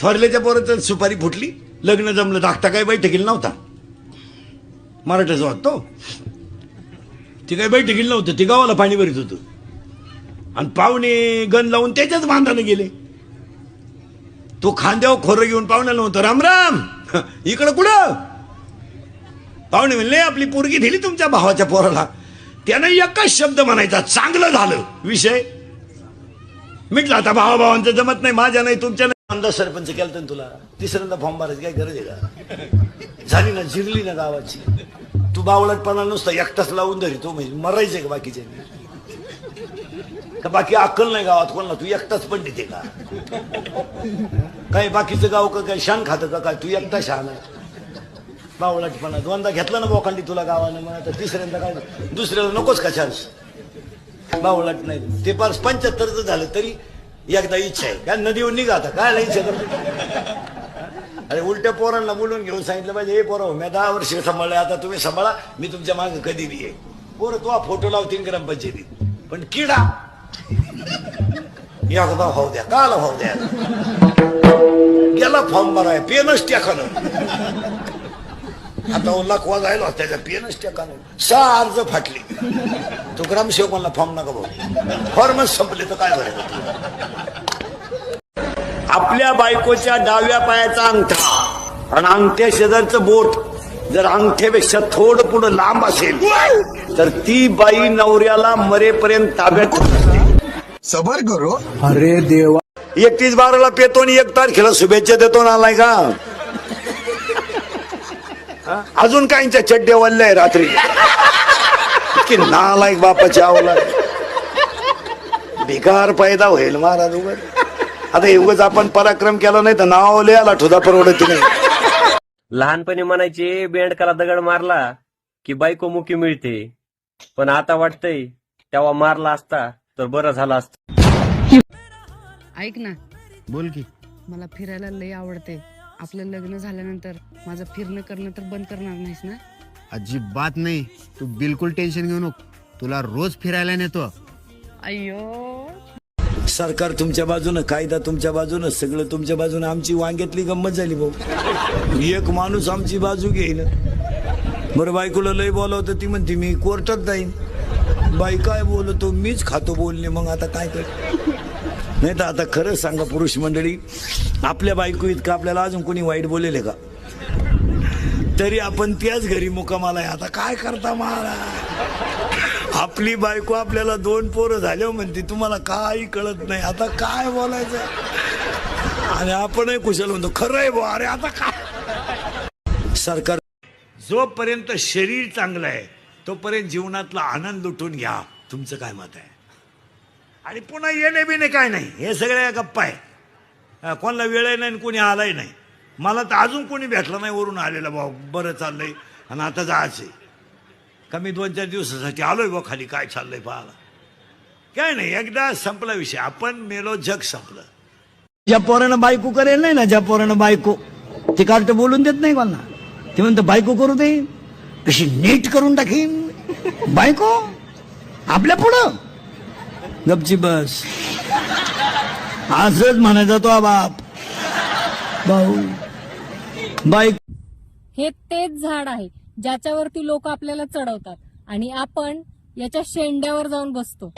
थोरल्याच्या पोरात सुपारी फुटली लग्न जमलं धाकटा काही बैठकीला नव्हता. मराठ्याचा वाटतो ती. काही बैठकीला नव्हतं ती गावाला पाणी भरीत होतं. आणि पाहुणे गण लावून त्याच्याच बांधाने गेले. तो खांद्यावर खोरं घेऊन पाहुण्याला नव्हतं राम राम. इकडं कुठं? पाहुणे म्हणले आपली पोरगी दिली तुमच्या भावाच्या पोराला. त्यानं एकच शब्द म्हणायचा चांगलं झालं. विषय. मिटला आता भावाभावांचं जमत नाही माझ्या नाही तुमच्या नाही. आमदार सरपंच केलं ना तुला तिसऱ्यांदा फॉर्म भरायची काय गरज आहे का? झाली ना जिरली ना गावाची. तू बावळटपणा नुसता एकटाच लावून धरी तो म्हणजे मरायचं का बाकीचे? का बाकी अक्कल नाही गावात कोणाला? तू एकटाच पंडित आहे का? काय बाकीचं गाव का काय शान खातं का? काय तू एकटा शान आहे. बावळटपणा. दोनदा घेतला ना बोकांडी तुला गावानं मग आता तिसऱ्यांदा काय? दुसऱ्याला नकोच का चान्स बावळट नाही. ते पार पंच्याहत्तरच झालं तरी एकदा इच्छा आहे. काय नदीवर निघा आता काय इच्छा करतो? अरे उलट्या पोरांना बोलून घेऊन सांगितलं पाहिजे हे पोरं मी दहा वर्ष सांभाळले आता तुम्ही सांभाळा मी तुमच्या मागे कधी बी आहे पोरं तो फोटो लावतील ग्रामपंचायतीत पण किडा? एकदा भाऊ द्या काला भाऊ द्या. गेला फॉर्म भराय पेनच टाकानं आता लकवा जायला त्याच्या पेनच टाकानं सहा अर्ज फाटली. तो ग्रामसेवक म्हणला फॉर्म नका भाऊ फॉर्मच संपले तर काय भरायचं आपल्या बायकोच्या डाव्या पायाचा अंगठा आणि अंगठ्या शेजारचं बोट जर अंगठ्यापेक्षा थोडं पुढं लांब असेल तर ती बाई नवऱ्याला मरेपर्यंत ताब्यात सबर करो. अरे देवा. एकतीस बाराला पेतो आणि एक तारखेला शुभेच्छा देतो ना आलाय का? अजून काहींच्या चड्डे वल्ले रात्री. की नालायक बापाच्या आवला भिकार पैदा होईल महाराज उगत आता एवढंच आपण पराक्रम केला नाही तर नाव लिहायला ठुदा परवडत नाही. लहानपणी म्हणायचे बेंडकाला दगड मारला की बायको मुकी मिळते. पण आता वाटतंय तेव्हा मारला असता तर बरं झालं असतं. ऐक ना. बोल की. मला फिरायला लय आवडते. आपलं लग्न झाल्यानंतर माझं फिरणं करणं तर बंद करणार नाहीस ना? अजिबात नाही. तू बिलकुल टेन्शन घेऊ नको. तुला रोज फिरायला नेतो. अय्यो. सरकार तुमच्या बाजूनं कायदा तुमच्या बाजूनं सगळं तुमच्या बाजूनं. आमची वांग्यातली गंमत झाली भाऊ. एक माणूस आमची बाजू घेईन. बरं बायकोला लय बोलावतं ती म्हणते मी कोर्टात जाईन. बाई काय बोलतो मीच खातो बोलणे मग आता काय कर? नाही तर आता खरंच सांगा पुरुष मंडळी आपल्या बायको इतकं आपल्याला अजून कोणी वाईट बोलेले का? तरी आपण त्याच घरी मुकामाला आहे. आता काय करता महाराज? आपली बायको आपल्याला दोन पोरं झाले म्हणते तुम्हाला काही कळत नाही. आता काय बोलायचं? आणि आपणही कुशल म्हणतो खरं आहे बुवा अरे आता काय? सरकार जोपर्यंत शरीर चांगलं आहे तोपर्यंत जीवनातला आनंद लुटून घ्या. तुमचं काय मत आहे? आणि पुन्हा येणे बिणे काय नाही. हे सगळ्या गप्पा आहे कोणाला वेळ नाही आणि कोणी आलाही नाही. मला तर अजून कोणी भेटलं नाही वरून आलेलं भाऊ. बरं चाललंय. आणि आता जायचं आहे कमी दोन चार दिवसासाठी आलोय बा खाली. काय चाललंय पाहायला काय नाही एकदा संपला विषय. आपण मेलो जग संपलं. ज्या पोरानं बायको करेल नाही ना ज्या पोरानं बायको ते कार्ट बोलून देत नाही कोणाला. ते म्हणतं बायको करू दे. कशी नीट करून टाकीन. बायको आपल्या पुढं. गपची बस. असंच म्हणायचा तो बाप. भाऊ. बायको हे तेच झाड आहे ज्याच्यावरती लोक आपल्याला चढवतात आणि आपण याच्या शेंड्यावर जाऊन बसतो.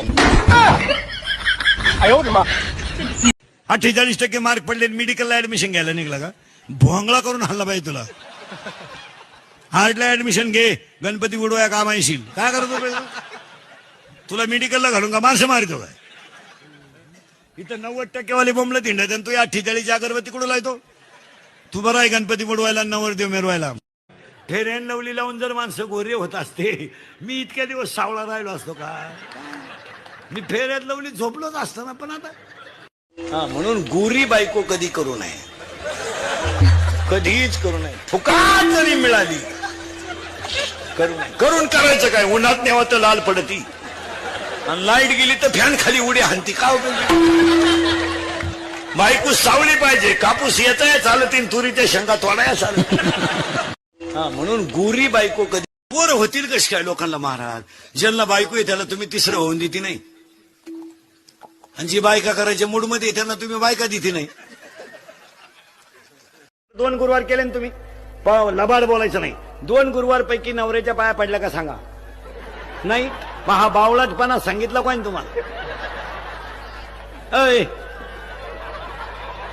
अठ्ठेचाळीस टक्के मार्क पडले मेडिकलला ऍडमिशन घ्यायला निघला का? भोंगळा करून हल्ला पाहिजे तुला. हार्टला ऍडमिशन घे गणपती उडवाया काम येशील काय करतो? तुला मेडिकलला घालून का माणसं मारतो काय? इथं नव्वद टक्केवाली बोंबलं तिंडत आणि तू या ठिकाणीच्या अगरबत्ती कुठं लायतो तू बरा आहे गणपती बुडवायला नवरदेव मिरवायला. ठेरेन लवली लावून जर माणसं गोरे होत असते मी इतक्या दिवस सावळा राहिलो असतो का? मी फेऱ्यात लवली झोपलोच असतो ना पण आता. हा म्हणून गोरी बायको कधी करू नये. कधीच करू नये. फुकाट जरी मिळाली. करू नये. करून करायचं काय? उन्हात नेवा तर लाल पडती. आणि लाइट गेली तर फॅन खाली उडी हाणती. का हो बायकूस बायको सावली पाहिजे. कापूस येताय चालतीन तुरीच्या शेंगा तोडाया चालत हा म्हणून गोरी बायको कधी पोर होतील कशी काय लोकांना महाराज? ज्यांना बायको आहे त्याला तुम्ही तिसरं होऊन देते नाही. आणि जी बायका करायच्या मूडमध्ये मध्ये त्यांना तुम्ही बायका देते नाही. दोन गुरुवार केले ना तुम्ही? पाव लबाड बोलायचं नाही. दोन गुरुवार पैकी नवऱ्याच्या पाया पडल्या का सांगा? नाही मग हा बावळटपणा सांगितलं कोण तुम्हाला? अय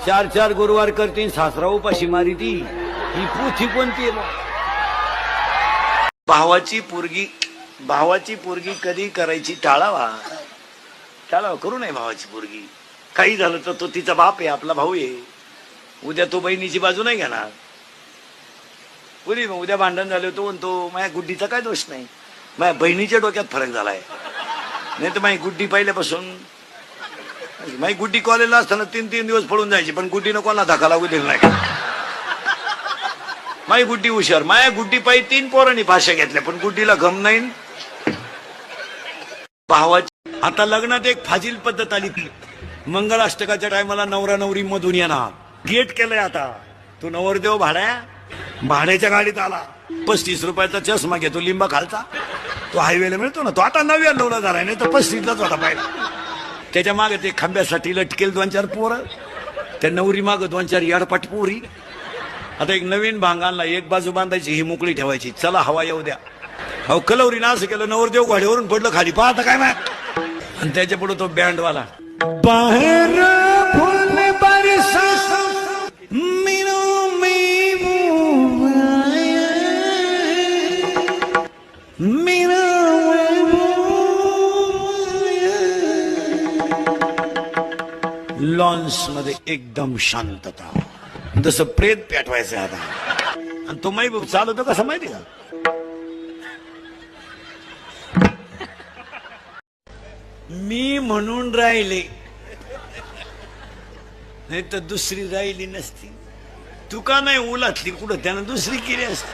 चार चार गुरुवार करतीन सासरा उपाशी मारी ती. ही पुथी कोणती भावाची पोरगी भावाची पोरगी कधी करायची टाळावा? टाळावा करू नये भावाची पोरगी. काही झालं तर तो तिचा बाप आहे आपला भाऊ आहे. उद्या तो बहिणीची बाजू नाही घेणार. पुरी मग उद्या भांडण झालं तो म्हणतो माझ्या गुड्डीचा काय दोष नाही? माझ्या बहिणीच्या डोक्यात फरक झालाय. नाही तर माझी गुड्डी पहिल्यापासून माझी गुड्डी कॉलेजला असताना तीन तीन दिवस पळून जायची पण गुड्डीनं कोणाला धक्का लागू दिला नाही. माझी गुड्डी हुशार. माया गुड्डी पायी तीन पोरांनी भाषा घेतल्या पण गुड्डीला गम नाही. भावाची आता लग्नात एक फाजील पद्धत आली. मंगळाष्टकाच्या टायमाला नवरा नवरी मधून येणार. गेट केलंय आता. तू नवरदेव भाड्या? भाड्याच्या गाडीत आला. पस्तीस रुपयाचा चष्मा घेतो लिंबा खालचा. तो हायवेला मिळतो ना तो आता नव्याण्णवला झाला नाही तर पस्तीसलाच होता पाहिला त्याच्यामागे ते खांब्यासाठी लटकेल दोन चार पोरं त्या नवरी मागं दोन चार याडपाट पोरी. आता एक नवीन भांगांना एक बाजू बांधायची ही मोकळी ठेवायची. चला हवा येऊ द्या. अहो कलवरीनं असं केलं नवरदेव घोड्यावरून पडलं खाली. पाहता काय माय आणि त्याच्या पुढे तो बँडवाला बाहेर लॉन्समध्ये एकदम शांतता. जसं प्रेत पेटवायचं आता. आणि तो महबूब चालवतो कसं माहिती का? मी म्हणून राहिले. नाही तर दुसरी राहिली नसती. तुका नाही उलातली कुठं त्यानं दुसरी केली असती.